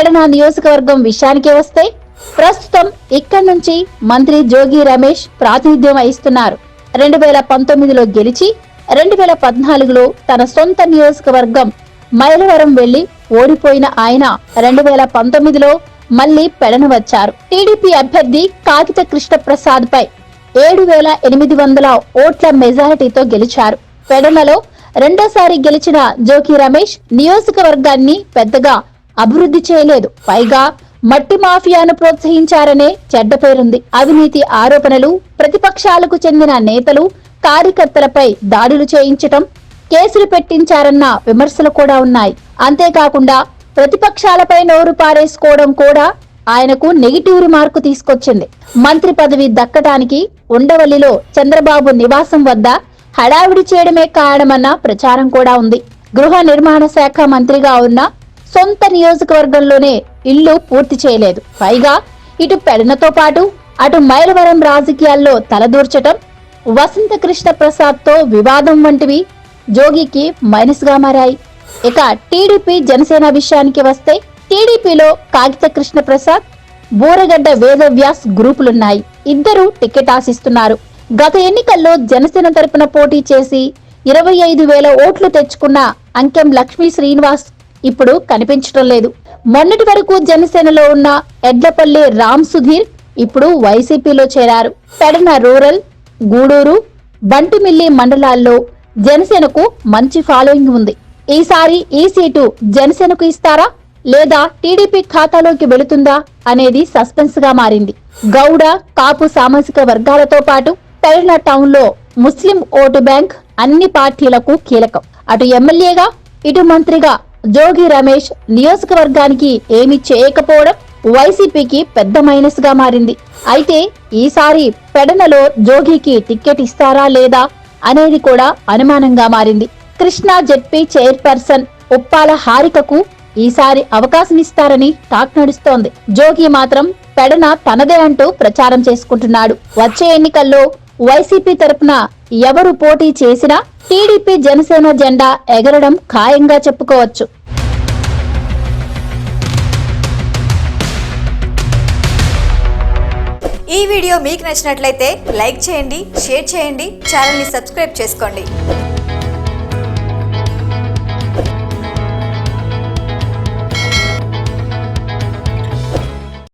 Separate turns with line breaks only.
పెడన నియోజకవర్గం విషయానికి వస్తే ప్రస్తుతం ఇక్కడి నుంచి మంత్రి జోగి రమేష్ ప్రాతినిధ్యం వహిస్తున్నారు. రెండు వేల పంతొమ్మిదిలో గెలిచి రెండు వేల పద్నాలుగులో తన సొంత నియోజకవర్గం మైలవరం వెళ్ళి ఓడిపోయిన ఆయన రెండు వేల పంతొమ్మిదిలో మళ్ళీ పెడను వచ్చారు. టీడీపీ అభ్యర్థి కాకిత కృష్ణప్రసాద్ పై ఏడు వేల ఎనిమిది వందల ఓట్ల మెజారిటీతో గెలిచారు. పెడనలో రెండోసారి గెలిచిన జోకి రమేష్ నియోజకవర్గాన్ని పెద్దగా అభివృద్ధి చేయలేదు. పైగా మట్టి మాఫియాను ప్రోత్సహించారనే చెడ్డ పేరుంది. అవినీతి ఆరోపణలు ప్రతిపక్షాలకు చెందిన నేతలు కార్యకర్తలపై దాడులు చేయించటం కేసులు పెట్టించారన్న విమర్శలు కూడా ఉన్నాయి. అంతేకాకుండా ప్రతిపక్షాలపై నోరు పారేసుకోవడం కూడా ఆయనకు నెగిటివ్ రిమార్కు తీసుకొచ్చింది. మంత్రి పదవి దక్కటానికి ఉండవల్లిలో చంద్రబాబు నివాసం వద్ద హడావిడి చేయడమే కారణమన్న ప్రచారం కూడా ఉంది. గృహ నిర్మాణ శాఖ మంత్రిగా ఉన్న సొంత నియోజకవర్గంలోనే ఇల్లు పూర్తి చేయలేదు. పైగా ఇటు పెడనతో పాటు అటు మైలవరం రాజకీయాల్లో తలదూర్చటం వసంత కృష్ణ ప్రసాద్తో వివాదం వంటివి జోగికి మైనస్గా మారాయి. ఇక టీడీపీ జనసేన విషయానికి వస్తే టీడీపీలో కాగిత కృష్ణ ప్రసాద్ బూరగడ్డ వేదవ్యాస్ గ్రూపులున్నాయి. ఇద్దరు టికెట్ ఆశిస్తున్నారు. గత ఎన్నికల్లో జనసేన తరపున పోటీ చేసి ఇరవై ఐదు వేల ఓట్లు తెచ్చుకున్న అంకెం లక్ష్మీ శ్రీనివాస్ ఇప్పుడు కనిపించడం లేదు. మొన్నటి వరకు జనసేనలో ఉన్న ఎడ్లపల్లి రామ్ సుధీర్ ఇప్పుడు వైసీపీలో చేరారు. పెడన రూరల్ గూడూరు బంటిమిల్లి మండలాల్లో జనసేనకు మంచి ఫాలోయింగ్ ఉంది. ఈసారి ఈ సీటు జనసేనకు ఇస్తారా? లేదా టీడీపీ ఖాతాలోకి వెళుతుందా? అనేది సస్పెన్స్గా మారింది. గౌడ కాపు సామాజిక వర్గాలతో పాటు పెరణ టౌన్లో ముస్లిం ఓటు బ్యాంక్ అన్ని పార్టీలకు కీలకం. అటు ఎమ్మెల్యేగా ఇటు మంత్రిగా జోగి రమేష్ నియోజకవర్గానికి ఏమి చేయకపోవడం వైసీపీకి పెద్ద మైనస్గా మారింది. అయితే ఈసారి పెడనలో జోగికి టిక్కెట్ ఇస్తారా లేదా అనేది కూడా అనుమానంగా మారింది. కృష్ణా జెడ్పీ చైర్పర్సన్ ఉప్పాల హారికకు ఈసారి అవకాశం ఇస్తారని టాక్ నడుస్తోంది. జోగి మాత్రం పెడన తనదే అంటూ ప్రచారం చేసుకుంటున్నాడు. వచ్చే ఎన్నికల్లో వైసీపీ తరపున ఎవరు పోటీ చేసినా టీడీపీ జనసేన జెండా ఎగరడం ఖాయంగా చెప్పుకోవచ్చు.
ఈ వీడియో మీకు నచ్చినట్లయితే లైక్ చేయండి షేర్ చేయండి ఛానల్ని సబ్స్క్రైబ్ చేసుకోండి.